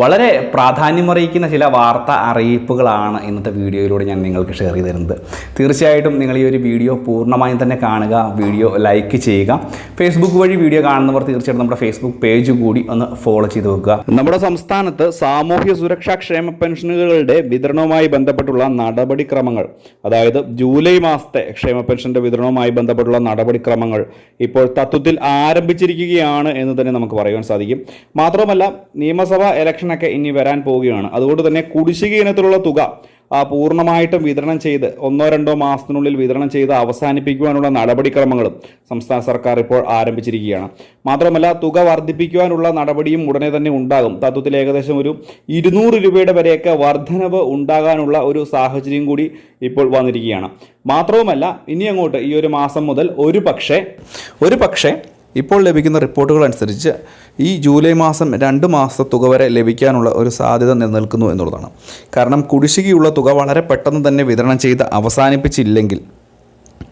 വളരെ പ്രാധാന്യമറിയിക്കുന്ന ചില വാർത്ത അറിയിപ്പുകളാണ് ഇന്നത്തെ വീഡിയോയിലൂടെ ഞാൻ നിങ്ങൾക്ക് ഷെയർ ചെയ്ത് തരുന്നത്. തീർച്ചയായിട്ടും നിങ്ങൾ ഈ ഒരു വീഡിയോ പൂർണമായും തന്നെ കാണുക വീഡിയോ ലൈക്ക് ചെയ്യുക. ഫേസ്ബുക്ക് വഴി വീഡിയോ കാണുന്നവർ തീർച്ചയായിട്ടും നമ്മുടെ ഫേസ്ബുക്ക് പേജ് കൂടി ഒന്ന് ഫോളോ ചെയ്ത് വെക്കുക. നമ്മുടെ സംസ്ഥാനത്ത് സാമൂഹ്യ സുരക്ഷാ ക്ഷേമ പെൻഷനുകളുടെ വിതരണവുമായി ബന്ധപ്പെട്ടുള്ള നടപടിക്രമങ്ങൾ അതായത് ജൂലൈ മാസത്തെ ക്ഷേമ പെൻഷന്റെ വിതരണവുമായി ബന്ധപ്പെട്ടുള്ള നടപടിക്രമങ്ങൾ ഇപ്പോൾ തത്വത്തിൽ ആരംഭിച്ചിരിക്കുകയാണ് എന്ന് തന്നെ നമുക്ക് പറയുവാൻ സാധിക്കും. മാത്രമല്ല നിയമസഭാ ഇലക്ഷനൊക്കെ ഇനി വരാൻ പോവുകയാണ്. അതുകൊണ്ട് തന്നെ കുടിശ്ശിക ഇനത്തിലുള്ള തുക പൂർണമായിട്ടും വിതരണം ചെയ്ത് ഒന്നോ രണ്ടോ മാസത്തിനുള്ളിൽ വിതരണം ചെയ്ത് അവസാനിപ്പിക്കുവാനുള്ള നടപടിക്രമങ്ങളും സംസ്ഥാന സർക്കാർ ഇപ്പോൾ ആരംഭിച്ചിരിക്കുകയാണ്. മാത്രമല്ല തുക വർദ്ധിപ്പിക്കുവാനുള്ള നടപടിയും ഉടനെ തന്നെ ഉണ്ടാകും. തത്വത്തിൽ ഏകദേശം ഒരു ഇരുന്നൂറ് രൂപയുടെ വരെയൊക്കെ വർധനവ് ഉണ്ടാകാനുള്ള ഒരു സാഹചര്യം കൂടി ഇപ്പോൾ വന്നിരിക്കുകയാണ്. മാത്രവുമല്ല ഇനി അങ്ങോട്ട് ഈ ഒരു മാസം മുതൽ ഒരു പക്ഷേ ഒരു പക്ഷേ ഇപ്പോൾ ലഭിക്കുന്ന റിപ്പോർട്ടുകൾ അനുസരിച്ച് ഈ ജൂലൈ മാസം രണ്ട് മാസത്തെ തുക വരെ ലഭിക്കാനുള്ള ഒരു സാധ്യത നിലനിൽക്കുന്നു എന്നുള്ളതാണ്. കാരണം കുടിശ്ശികയുള്ള തുക വളരെ പെട്ടെന്ന് തന്നെ വിതരണം ചെയ്ത് അവസാനിപ്പിച്ചില്ലെങ്കിൽ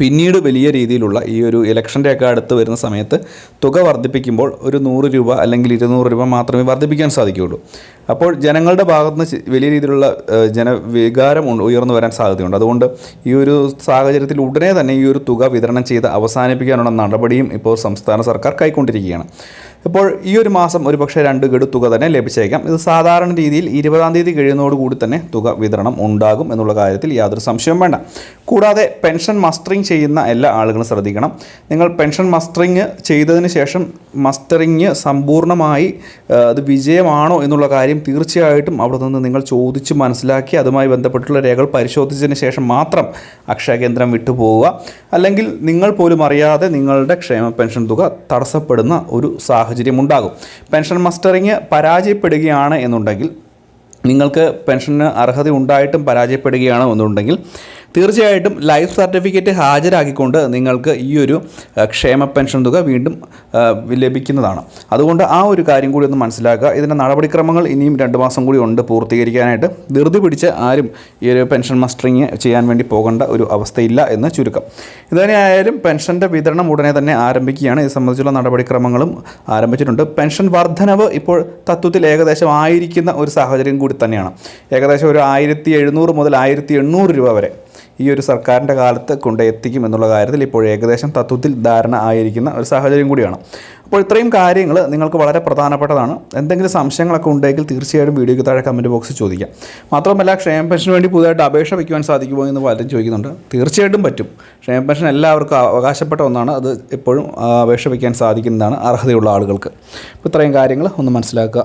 പിന്നീട് വലിയ രീതിയിലുള്ള ഈ ഒരു ഇലക്ഷന്റെയൊക്കെ അടുത്ത് വരുന്ന സമയത്ത് തുക വർദ്ധിപ്പിക്കുമ്പോൾ ഒരു നൂറ് രൂപ അല്ലെങ്കിൽ ഇരുന്നൂറ് രൂപ മാത്രമേ വർദ്ധിപ്പിക്കാൻ സാധിക്കുകയുള്ളൂ. അപ്പോൾ ജനങ്ങളുടെ ഭാഗത്ത് നിന്ന് വലിയ രീതിയിലുള്ള ജനവികാരം ഉയർന്നു വരാൻ സാധ്യതയുണ്ട്. അതുകൊണ്ട് ഈ ഒരു സാഹചര്യത്തിൽ ഉടനെ തന്നെ ഈ ഒരു തുക വിതരണം ചെയ്ത് അവസാനിപ്പിക്കാനുള്ള നടപടിയും ഇപ്പോൾ സംസ്ഥാന സർക്കാർ കൈക്കൊണ്ടിരിക്കുകയാണ്. ഇപ്പോൾ ഈ ഒരു മാസം ഒരുപക്ഷെ രണ്ട് ഗഡു തുക തന്നെ ലഭിച്ചേക്കാം. ഇത് സാധാരണ രീതിയിൽ ഇരുപതാം തീയതി കഴിയുന്നതോടുകൂടി തന്നെ തുക വിതരണം ഉണ്ടാകും എന്നുള്ള കാര്യത്തിൽ യാതൊരു സംശയവും വേണ്ട. കൂടാതെ പെൻഷൻ മസ്റ്ററിങ് ചെയ്യുന്ന എല്ലാ ആളുകളും ശ്രദ്ധിക്കണം. നിങ്ങൾ പെൻഷൻ മസ്റ്ററിങ് ചെയ്തതിന് ശേഷം മസ്റ്ററിങ് സമ്പൂർണമായി അത് വിജയമാണോ എന്നുള്ള കാര്യം തീർച്ചയായിട്ടും അവിടെ നിന്ന് നിങ്ങൾ ചോദിച്ച് മനസ്സിലാക്കി അതുമായി ബന്ധപ്പെട്ടുള്ള രേഖകൾ പരിശോധിച്ചതിന് ശേഷം മാത്രം അക്ഷയ കേന്ദ്രം വിട്ടുപോവുക. അല്ലെങ്കിൽ നിങ്ങൾ പോലും അറിയാതെ നിങ്ങളുടെ ക്ഷേമ പെൻഷൻ തുക തടസ്സപ്പെടുന്ന ഒരു സാഹചര്യം ഉണ്ടാകും. പെൻഷൻ മസ്റ്ററിങ് പരാജയപ്പെടുകയാണ് എന്നുണ്ടെങ്കിൽ നിങ്ങൾക്ക് പെൻഷന് അർഹത ഉണ്ടായിട്ടും പരാജയപ്പെടുകയാണോ എന്നുണ്ടെങ്കിൽ തീർച്ചയായിട്ടും ലൈഫ് സർട്ടിഫിക്കറ്റ് ഹാജരാക്കിക്കൊണ്ട് നിങ്ങൾക്ക് ഈ ഒരു ക്ഷേമ പെൻഷൻ തുക വീണ്ടും ലഭിക്കുന്നതാണ്. അതുകൊണ്ട് ആ ഒരു കാര്യം കൂടി ഒന്ന് മനസ്സിലാക്കുക. ഇതിന്റെ നടപടിക്രമങ്ങൾ ഇനിയും രണ്ട് മാസം കൂടി ഉണ്ട് പൂർത്തീകരിക്കാനായിട്ട്. ധൃതി പിടിച്ച് ആരും ഈ ഒരു പെൻഷൻ മസ്റ്ററിങ് ചെയ്യാൻ വേണ്ടി പോകേണ്ട ഒരു അവസ്ഥയില്ല എന്ന് ചുരുക്കം. ഇതുതന്നെയായാലും പെൻഷന്റെ വിതരണം ഉടനെ തന്നെ ആരംഭിക്കുകയാണ്. ഇത് സംബന്ധിച്ചുള്ള നടപടിക്രമങ്ങളും ആരംഭിച്ചിട്ടുണ്ട്. പെൻഷൻ വർധനവ് ഇപ്പോൾ തത്വത്തിൽ ഏകദേശം ആയിരിക്കുന്ന ഒരു സാഹചര്യം കൂടി തന്നെയാണ്. ഏകദേശം ഒരു ആയിരത്തി എഴുന്നൂറ് മുതൽ ആയിരത്തി എണ്ണൂറ് രൂപ വരെ ഈ ഒരു സർക്കാരിന്റെ കാലത്ത് കൊണ്ട് എത്തിക്കും എന്നുള്ള കാര്യത്തിൽ ഇപ്പോൾ ഏകദേശം തത്വത്തിൽ ധാരണ ആയിരിക്കുന്ന ഒരു സാഹചര്യം കൂടിയാണ്. അപ്പോൾ ഇത്രയും കാര്യങ്ങൾ നിങ്ങൾക്ക് വളരെ പ്രധാനപ്പെട്ടതാണ്. എന്തെങ്കിലും സംശയങ്ങളൊക്കെ ഉണ്ടെങ്കിൽ തീർച്ചയായിട്ടും വീഡിയോയ്ക്ക് താഴെ കമന്റ് ബോക്സിൽ ചോദിക്കാം. മാത്രമല്ല ക്ഷേമ പെൻഷന് വേണ്ടി പുതുതായിട്ട് അപേക്ഷ വയ്ക്കുവാൻ സാധിക്കുമോ എന്ന് പലരും ചോദിക്കുന്നുണ്ട്. തീർച്ചയായിട്ടും പറ്റും. ക്ഷേമ പെൻഷൻ എല്ലാവർക്കും അവകാശപ്പെട്ട ഒന്നാണ്. അത് എപ്പോഴും അപേക്ഷ വയ്ക്കാൻ സാധിക്കുന്നതാണ് അർഹതയുള്ള ആളുകൾക്ക്. അപ്പോൾ ഇത്രയും കാര്യങ്ങൾ ഒന്ന് മനസ്സിലാക്കുക.